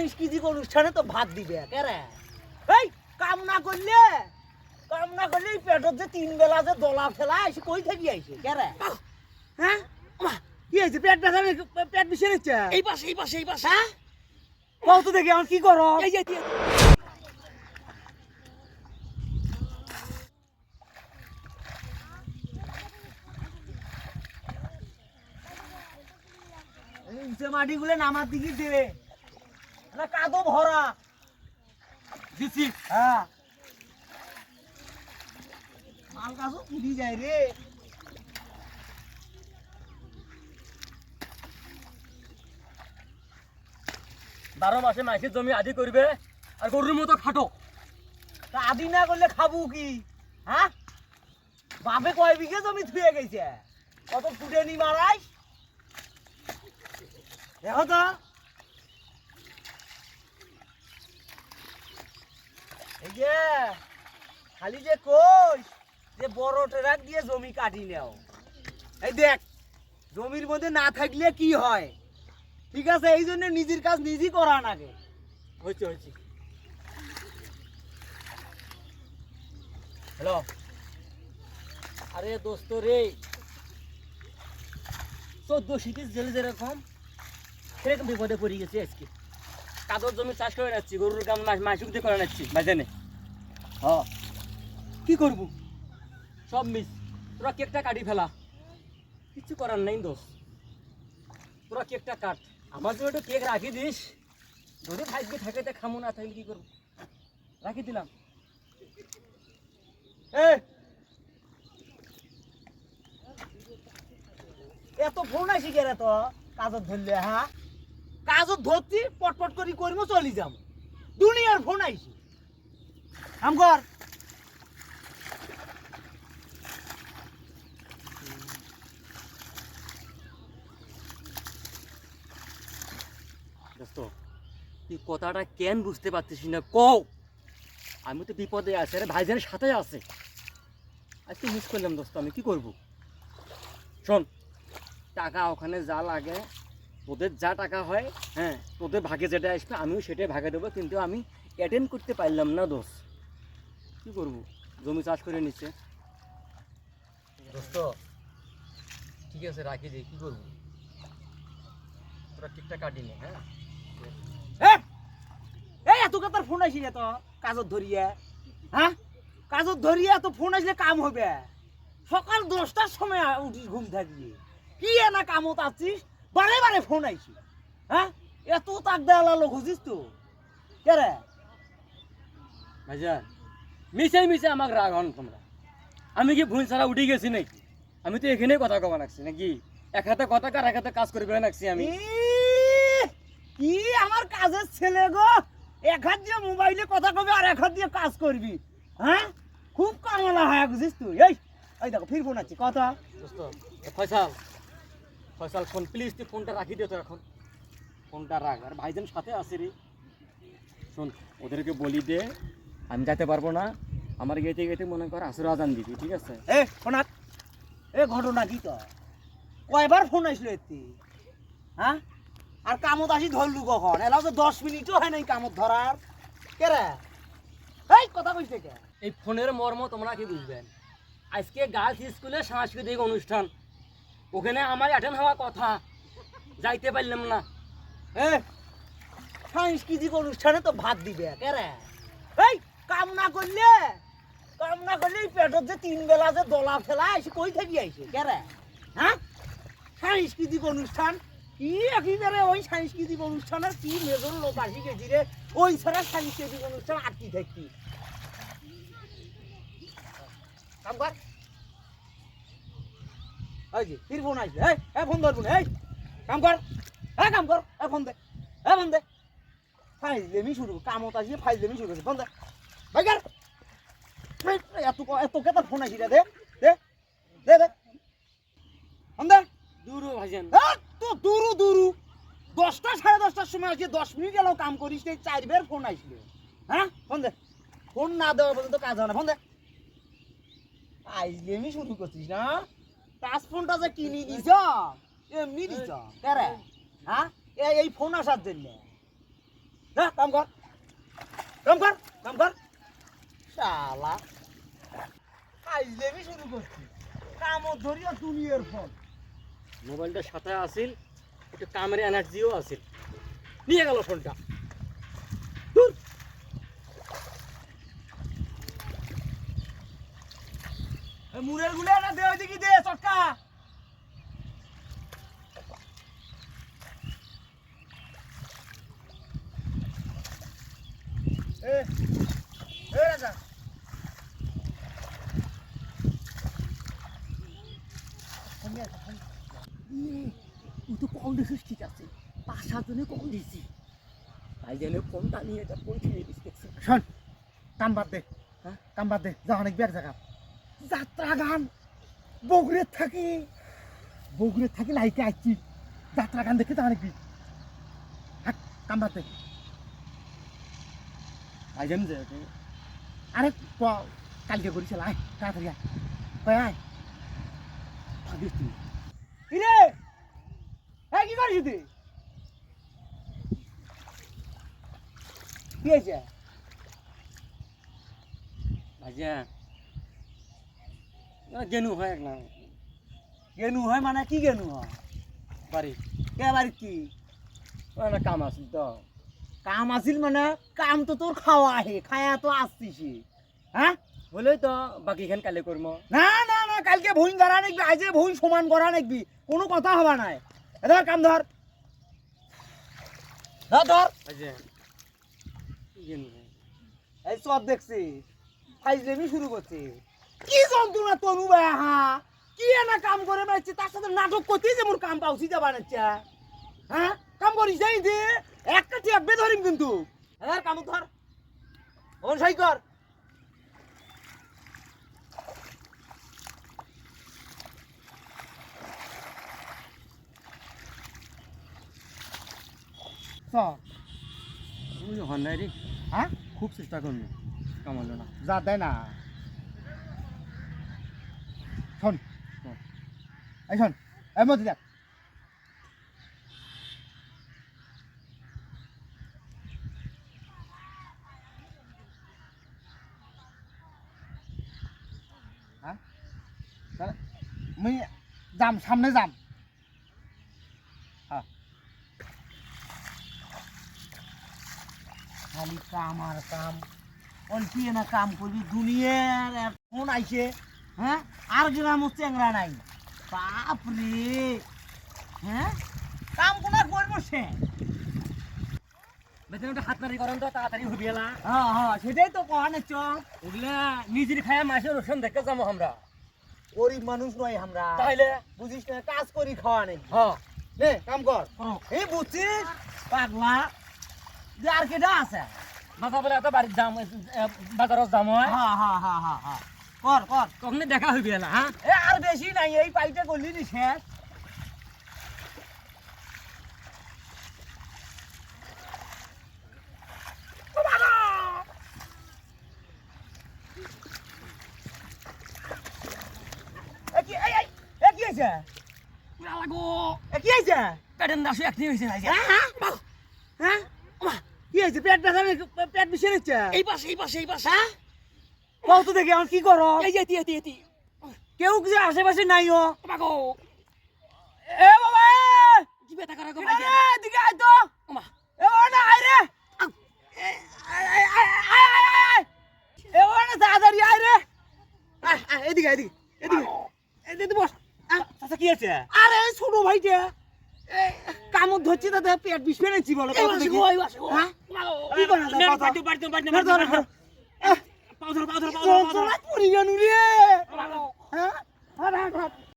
সাংস্কৃতিক অনুষ্ঠানে তো ভাত দিবে কেরে এই কাম না করলে কাম না করলে পেটত যে তিন বেলা যে দলা ফেলা কই থেকে কেরে হ্যাঁ? কি হয়েছে? পেট ব্যথা পেট বিষে নিচ্ছে এই পাশে এই পাশে এই পাশে। হ্যাঁ? কত দেখি আমার কি করো? এই যে এই- উঁচে মাটি গুলো নামার দিকে দেবে কাদো হ্যাঁ। মাল যায় বারো মাসে মাসের জমি আদি করবে, আর গরুর মতো খাটো। তা আদি না করলে খাব কি? হ্যাঁ? বাপে কয় বিঘে জমি থুয়ে গেছে? কত ফুটে নি মারাই? দেখো তো। এই যে খালি যে কইস যে বড় ট্রাক দিয়ে জমি কাটি নেও। এই দেখ জমির মধ্যে না থাকলে কি হয়? ঠিক আছে এই জন্য নিজের কাজ নিজেই করা নাগে হয়েছে হয়েছে। হ্যালো? আরে দোস্ত রে চোদ্দ শীতের জেলে যেরকম সেরকম বিপদে পড়ে গেছে আজকে। কাদর জমি চাষ করে যাচ্ছি গরুর গাম মাস মাসুক দিয়ে করে যাচ্ছি বাজানে হ। কি করব? সব মিস। তোরা কেকটা কাটি ফেলা। কিছু করার নাই দোষ। তোরা কেকটা কাট। আমার জন্য একটু কেক রাখি দিস। যদি থাকবে থাকে তো খামো না থাকলে কি করব? রাখি দিলাম। এত ফোন আসি কে রে তো কাজত ধরলে হ্যাঁ? কাজত ধরতি পটপট করি করব চলি যাম দুনিয়ার ফোন কর। দোস্ত, তুই কথাটা কেন বুঝতে পারছিস না? কও। আমি তো বিপদে আছি, আরে ভাইজানের সাথে আছে। আজকে মিস করলাম দোস্ত, আমি কি করব? শোন, টাকা ওখানে যা লাগে তোদের যা টাকা হয় হ্যাঁ তোদের ভাগে যেটা আসবে আমিও সেটাই ভাগে দেবো কিন্তু আমি অ্যাটেন্ড করতে পারলাম না দোষ। কি করব? জমি চাষ করে নিচ্ছে। দোস্ত ঠিক আছে রাখি দিই কি করব? তোরা ঠিকঠাক কাটিনি হ্যাঁ? এই এত ফোন আসি রে তো কাজত ধরিয়ে হ্যাঁ? কাজত ধরিয়ে এত ফোন আসলে কাম হবে? সকাল দশটার সময় উঠিস ঘুম থাকবি। কি না কামত আছিস? বারে বারে ফোন আইছি। হ্যাঁ? এত তাক দেওয়ালা লোক হচ্ছিস তো। কে রে? ভাইজান মিশে মিশে আমাকে রাগ হন তোমরা। আমি কি ভুল ছাড়া উঠে গেছি নাকি? আমি তো এখানেই কথা কবা রাখছি নাকি? এক হাতে কথা কার এক হাতে কাজ করে বেড়ে রাখছি আমি। কি আমার কাজের ছেলে গো? এক হাত দিয়ে মোবাইলে কথা কবি আর এক হাত দিয়ে কাজ করবি। হ্যাঁ? খুব কামলা হয় বুঝিস তুই। এই এই দেখো ফির ফোন আছে কথা ফয়সাল ফয়সাল ফোন প্লিজ তুই ফোনটা রাখি দে তো এখন। ফোনটা রাখ। আর ভাইজান সাথে আছে রে। শোন ওদেরকে বলি দে আমি যেতে পারব না। আমার গেতে গেতে মনে কর আসর আজান দিবি ঠিক আছে? এ ফোনাত। এ ঘটনা কি তো কয়বার ফোন আসলো এতে? হ্যাঁ? আর কামত আসি ধরলু কখন? এলাও তো দশ মিনিটও হয় নাই কামত ধরার। কে রে? এই কথা কইছে কে? এই ফোনের মর্ম তোমরা কি বুঝবেন? আজকে গার্লস স্কুলে সাংস্কৃতিক অনুষ্ঠান। ওখানে আমার অ্যাটেন্ড হওয়া কথা। যাইতে পারলাম না। এ, সাংস্কৃতিক অনুষ্ঠানে তো ভাত দিবে কে রে। এই, কাম না করলে, কাম না করলে পেটত যে তিন বেলা যে দলা ফেলা এসে কই থাকি আইছে কে রে? হ্যাঁ? সাংস্কৃতিক অনুষ্ঠান, কি একেবারে ওই সাংস্কৃতিক অনুষ্ঠানের কি মেজর লোক আসি গেছি রে? ওই ছাড়া সাংস্কৃতিক অনুষ্ঠান আটকি থাকি? কাম কর। এই যে ফির ফোন আসবে এই এ ফোন ধরবো এই। কাম কর। এ কাম কর এ ফোন দে এ ফোন দে। ফাইজলেমি শুরু কামত আসিয়ে ফাইজলেমি শুরু করছে। ফোন দে। ভাই কর এত ক- এত ফোন আসি রে দে দে দে দে। ফোন দে। দূর ভাইজান। হ্যাঁ, তো দুরু দুরু। দশটা সাড়ে দশটার সময় আসছে দশ মিনিট গেলেও কাম করিস এই চারবার ফোন আসলো হ্যাঁ? ফোন দে। ফোন না দেওয়া পর্যন্ত কাজ হয় না। ফোন দে। আইজলেমি শুরু করছিস না? টাচ ফোনটা যে কিনে দিছ? এমনি দিছ কেরে হ্যাঁ এই ফোন আসার জন্য। হ্যাঁ কাম কর। কাম কর কাম কর। শালা। আইলেমি শুরু করছি। কামত ধরিয়া দুনিয়ার ফল মোবাইলটা সাথে আসিল একটু কামের এনার্জিও আসিল নিয়ে গেল ফোনটা দূর মুরের গুলে না দে ওইদিকে দে চটকা এ এ রাজা। তো কল দিছিস ঠিক আছে। পাঁচ সাত জনে কল দিছি তাই জন্য ফোনটা নিয়ে এটা পৌঁছে দিচ্ছি শোন কাম বাদ দে। হ্যাঁ? কাম বাদ দে যা অনেক বের জায়গা। যাত্রা গান বগুড়ের থাকি বগুড়ের থাকি লাইকে আসছি যাত্রা গান দেখে যা অনেক বি হাট, কাম বাদ দে তাই জন্য যে আরে কালকে করিছিল আয় তাড়াতাড়ি আয়। কয় আয়। ভাবিস তুই কিরে? হ্যাঁ কি করিস তুই? কি হয়েছে? ভাইজা গেনু হয় এক না গেনু হয় মানে কি গেনু হয়? বাড়ি। কে বাড়ির কি? একটা কাম আছিল তো। কাম আছিল মানে কাম তো তোর খাওয়া হে খায়া তো আসছিস হ্যাঁ হলেই তো বাকি খান কালে করব না না না কালকে ভুইন ধরা নাকবি আজে ভুইন সমান করা নাকবি কোনো কথা হবা নাই। ধর কাম ধর ধর এই সব দেখছি ফাইজলেমি শুরু করছে। কি যন্ত্রণা তনু ভাই হা? কি না কাম করে বেড়াচ্ছে? তার সাথে নাটক করতেই যে মোর কাম পাউছি যা বানাচ্ছে হ্যাঁ কাম করিস যাই দে? একটা টেপবে ধরিম কিন্তু। হ্যাঁ কাম ধর। ওন সাই কর। হ্যাঁ? খুব চেষ্টা করল কামালো না। যা দেয় না শোন শোন। এই শোন এই মধ্যে দেখ হ্যাঁ তাহলে মুই যাম সামনে যাম হ্যাঁ খালি কাম আর কাম অল্পি না কাম করবি দুনিয়ার এক ফোন আইছে হ্যাঁ? আর গ্রাম চেংরা নাই। বাপ রে হ্যাঁ? কাম কোনা করব সে? বেতনটা হাত নাড়ি করেন তো তাড়াতাড়ি হ্যাঁ হ্যাঁ সেটাই তো কহানে চ ওগুলা নিজের খায়া মাসের রসুন দেখে যাব আমরা। গরিব মানুষ নয় আমরা। তাহলে বুঝিস না কাজ করি খাওয়া নেই। হ্যাঁ। নে কাম কর। এই বুঝছিস? পাগলা। যে আর কেটা আছে? মাথা বলে এত বাড়ির দাম বাজারত দাম হয়। হ্যাঁ হ্যাঁ হ্যাঁ হ্যাঁ হ্যাঁ। কর কর। কখনো দেখা হইবি এলা হ্যাঁ? এ আর বেশি নাই এই পাইটা করলি নি শেষ। হ্যাঁ হ্যাঁ? হ্যাঁ? পেট ব্যথা? পেট বিষে এই পাশে এই পাশে এই পাশে। হ্যাঁ কও তো দেখি আমার কি করো? এই যে এতি এতি কেউ যে আশেপাশে নাই ও। মাগো এ! বাবা কি বেটা করা গো রে, এদিকে আয় তো। ওমা এ ও না আয় রে। এ, ও না তাড়াতাড়ি আয় রে। আয়, আয়, এদিকে এদিকে এদিকে। এদিকে বস। আয়। চাচা কি আছে আরে এই ছোট ভাইটা। এ, কামড় ধরছি তাতে পেট বিষ ফেলেছি বলো? কত হ্যাঁ? কি করা বাড়িতে ধর, ধর, ধর। পাও ধরো পাও ধরো পড়ি গেল রে। হ্যাঁ? হাট